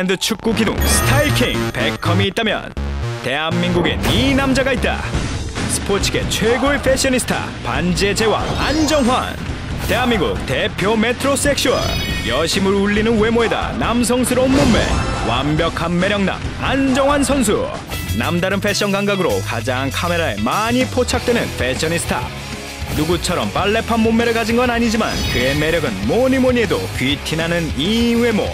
잉글랜드 축구 기둥 스타일킹 베컴이 있다면 대한민국엔 이 남자가 있다. 스포츠계 최고의 패셔니스타 반지의 제왕 안정환. 대한민국 대표 메트로 섹슈얼 여심을 울리는 외모에다 남성스러운 몸매 완벽한 매력남 안정환 선수. 남다른 패션 감각으로 가장 카메라에 많이 포착되는 패셔니스타. 누구처럼 빨래판 몸매를 가진 건 아니지만 그의 매력은 뭐니 뭐니 해도 귀티나는 이 외모.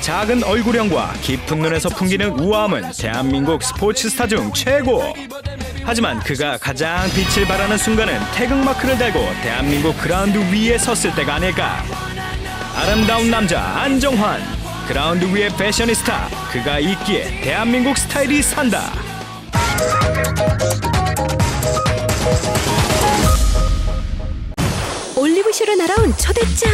작은 얼굴형과 깊은 눈에서 풍기는 우아함은 대한민국 스포츠 스타 중 최고. 하지만 그가 가장 빛을 발하는 순간은 태극마크를 달고 대한민국 그라운드 위에 섰을 때가 아닐까. 아름다운 남자 안정환. 그라운드 위의 패셔니스타. 그가 있기에 대한민국 스타일이 산다. 올리브쇼로 날아온 초대장.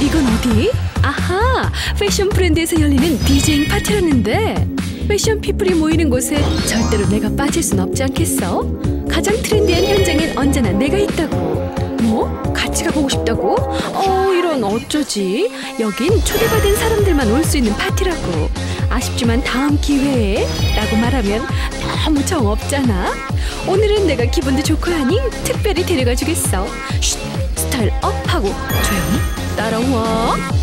이건 어디? 아하, 패션 브랜드에서 열리는 디제잉 파티라는데 패션 피플이 모이는 곳에 절대로 내가 빠질 순 없지 않겠어? 가장 트렌디한 현장엔 언제나 내가 있다고. 뭐? 같이 가보고 싶다고? 어, 이런 어쩌지? 여긴 초대받은 사람들만 올 수 있는 파티라고. 아쉽지만 다음 기회에 라고 말하면 너무 정 없잖아. 오늘은 내가 기분도 좋고 하니 특별히 데려가 주겠어. 쉿, 스타일 업 하고 조용히 따라와.